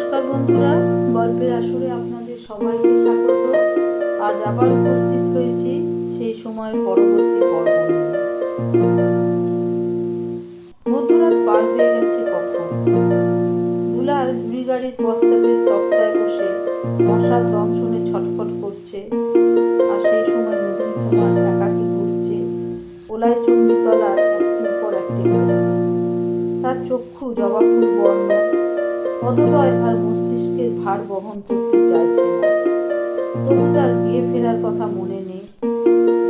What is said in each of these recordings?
নমস্কার বন্ধুরা, গল্পের আসরে আপনাদের সবাইকে স্বাগত। আজ আবার উপস্থিত হয়েছি সেই সময় পরবর্তী পর্ব মধ্যরাত পার হয়ে গেছে কখন? দুলার ঝুড়ি গাড়ির পশ্চাতে তক্তায় বসে মশা দংশনে ছটফট করছে আর সেই সময় নদীর তোমার একাকি ঘুরছে ওলায় চণ্ডীতলার একটির পর একটি তার চক্ষু জবা বর্ণ। মধুরয় আর মস্তিষ্কের ভার বহন করতে চাইছে তবু তার বিয়ে ফেরার কথা মনে নেই।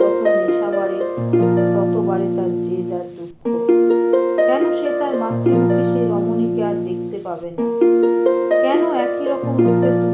যত নেশা বাড়ে, তত তার যে আর দুঃখ। কেন সে তার মাতৃমুখী সেই রমণীকে আর দেখতে পাবে না? কেন একই রকম রূপে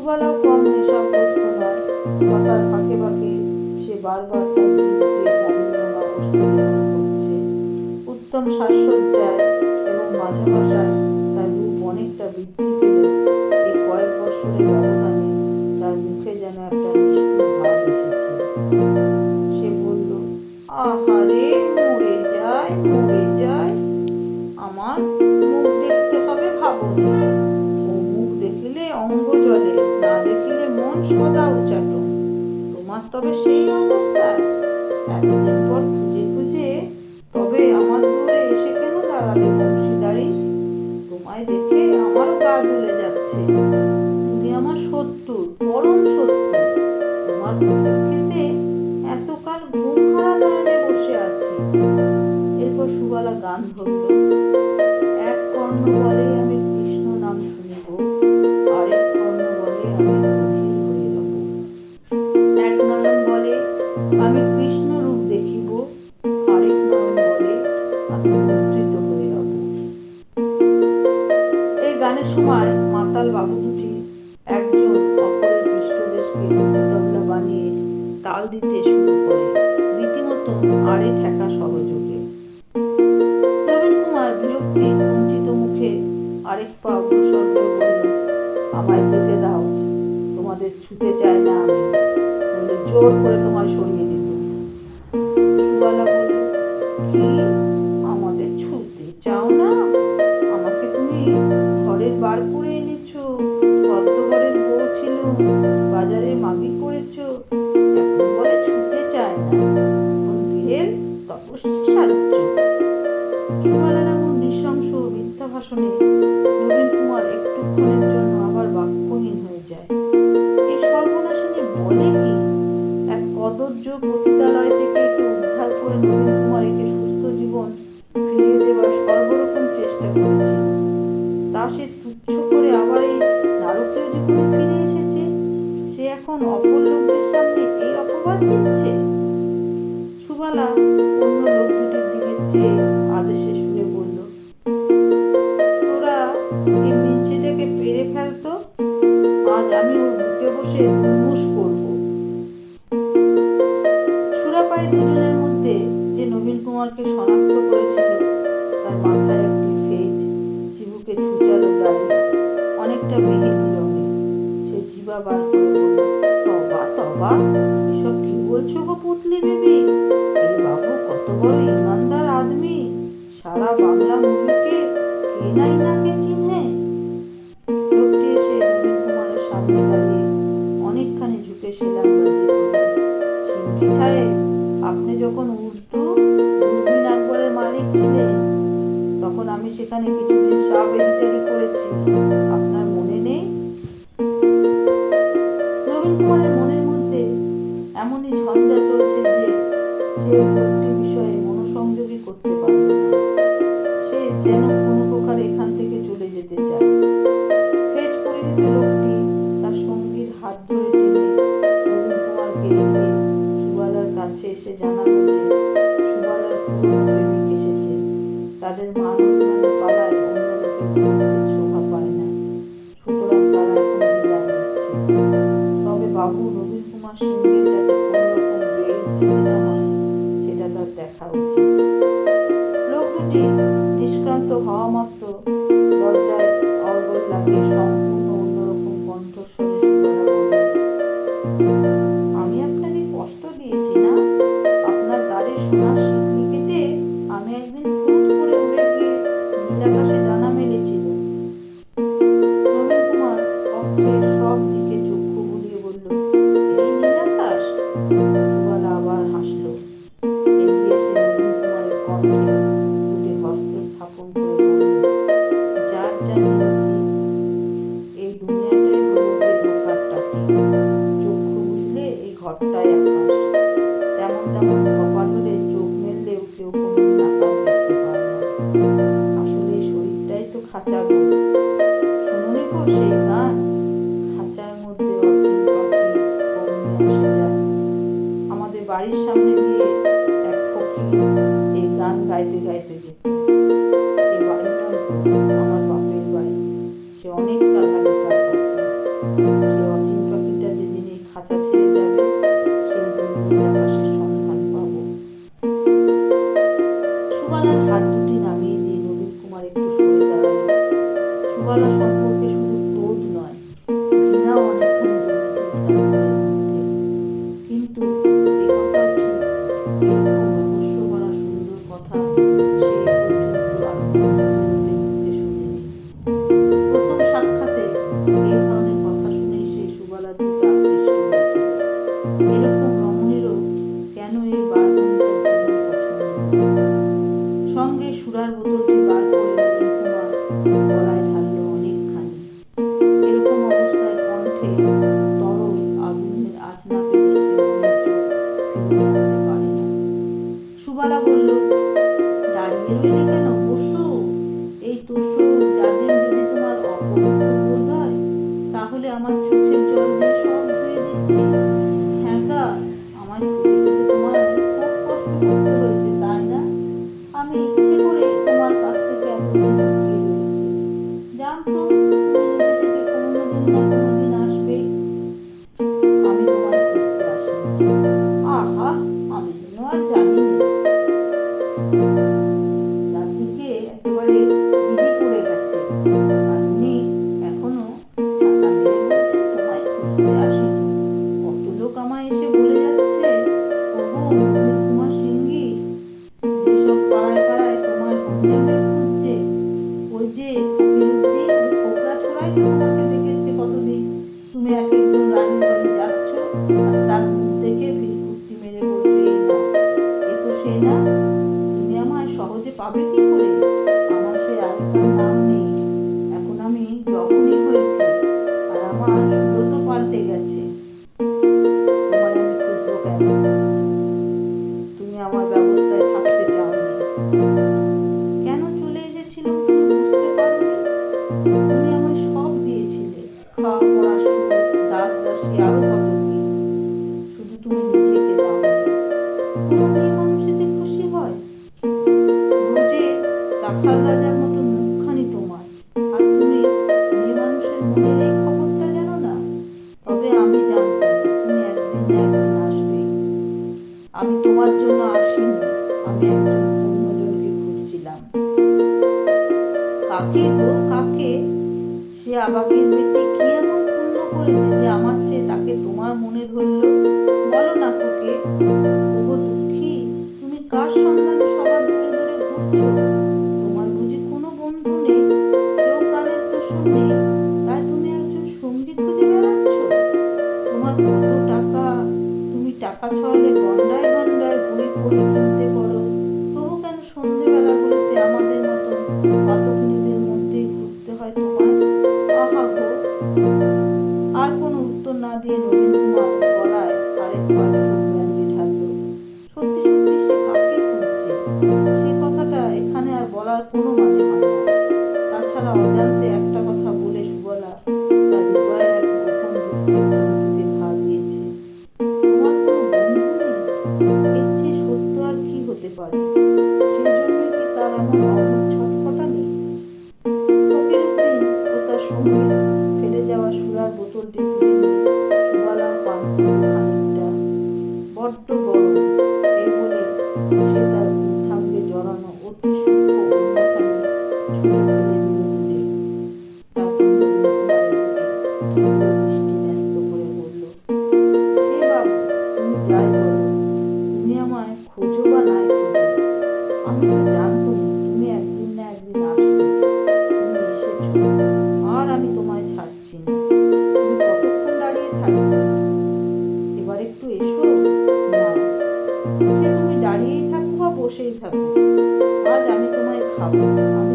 সুবালাও কম নেশাগ্রস্ত নয় কথার ফাঁকে ফাঁকে সে বারবার উত্তম জীবকে চায় আমার গা জ্বলে যাচ্ছে। তুমি আমার সত্য পরম সত্য তোমার খেতে এতকাল ঘুম হারা নয়নে বসে আছে। এরপর সুবালা গান ধরল। এক কর্ণ বলে আরেক পা অগ্রসর বলল, আমায় যেতে দাও। তোমাদের ছুটে চাই না আমি। জোর করে তোমায় সরিয়ে সারা বাংলা মুলুকে কে নাই তাকে লোকটি এসে নবীন কুমারের সামনে দাঁড়িয়ে অনেকখানি ঝুঁকে শিলাম ছায়ে আপনি যখন উর্দু উর্দুবিন আকবরের মালিক ছিলেন, তখন আমি সেখানে কিছুদিন সাব এডিটারি Thank you. me. তোমায়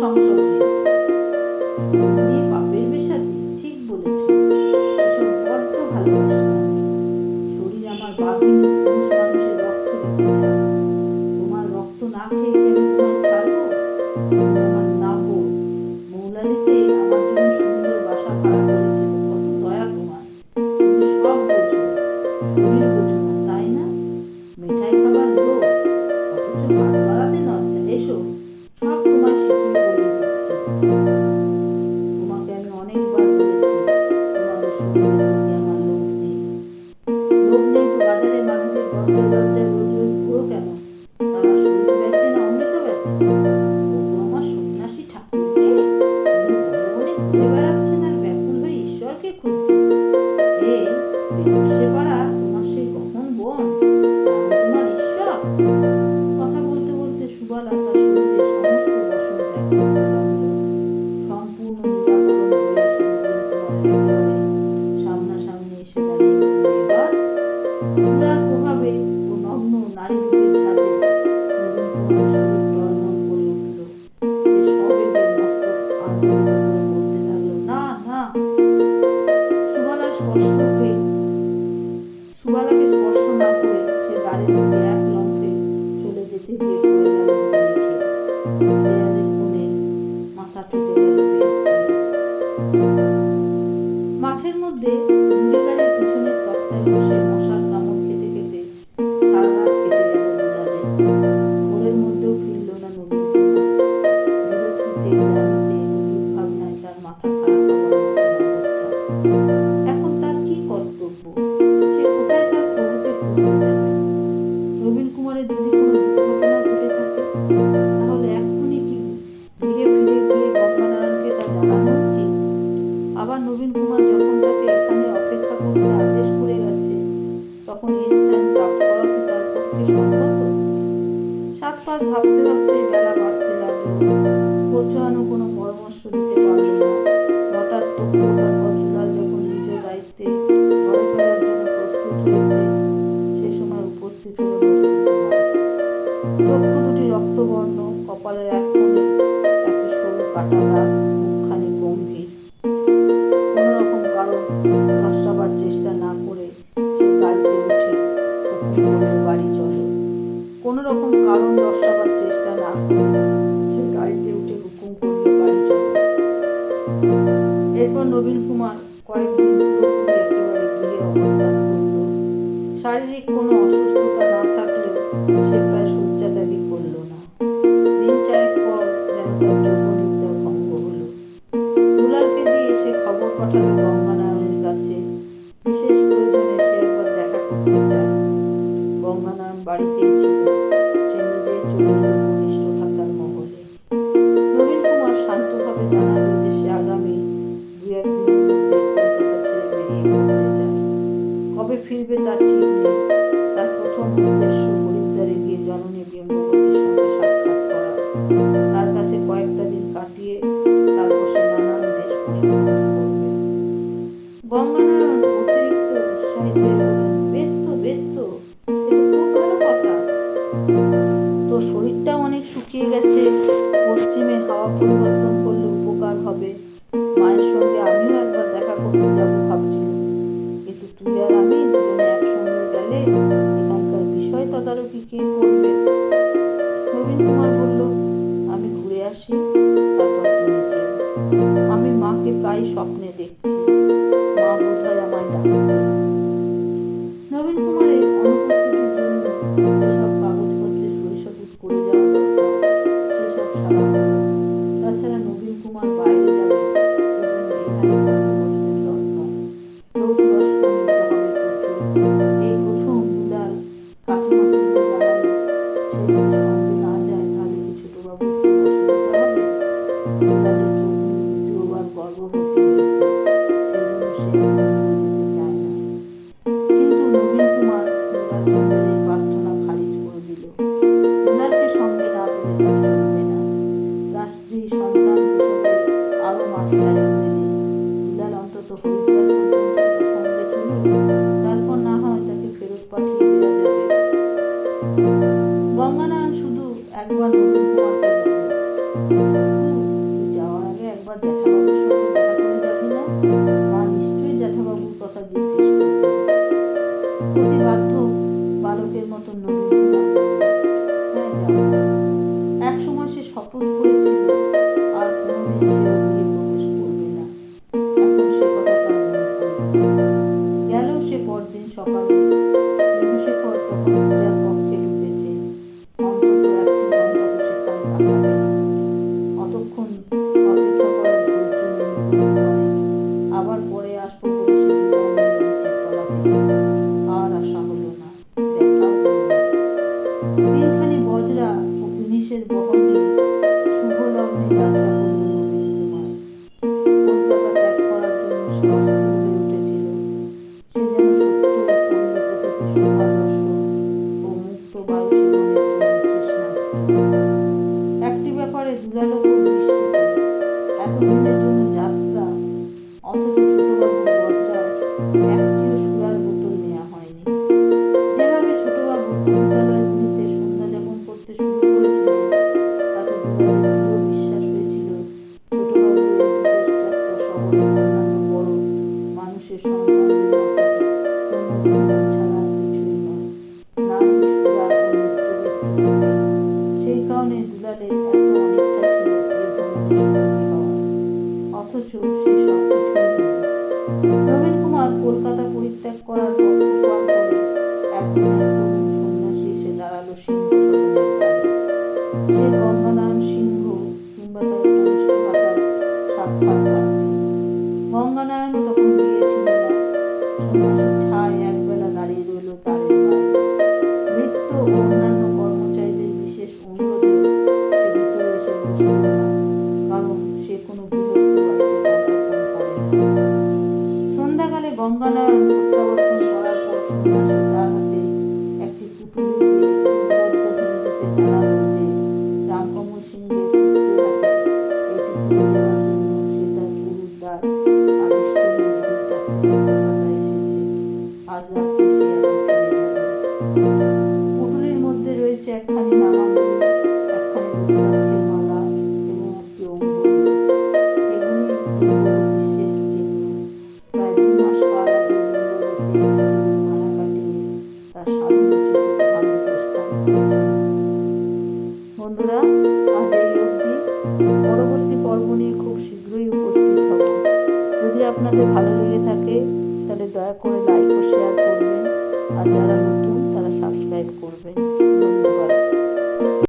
সঙ্গে তোমার সাত পাঁচ ভাবতে ভাবতে বেলা বাড়তে লাগল। গোছানো কোনো পরামর্শ দিতে পারল না। হঠাৎ তো conosco, se tornar sabido. Jesus. you. প্রচুর Thank you.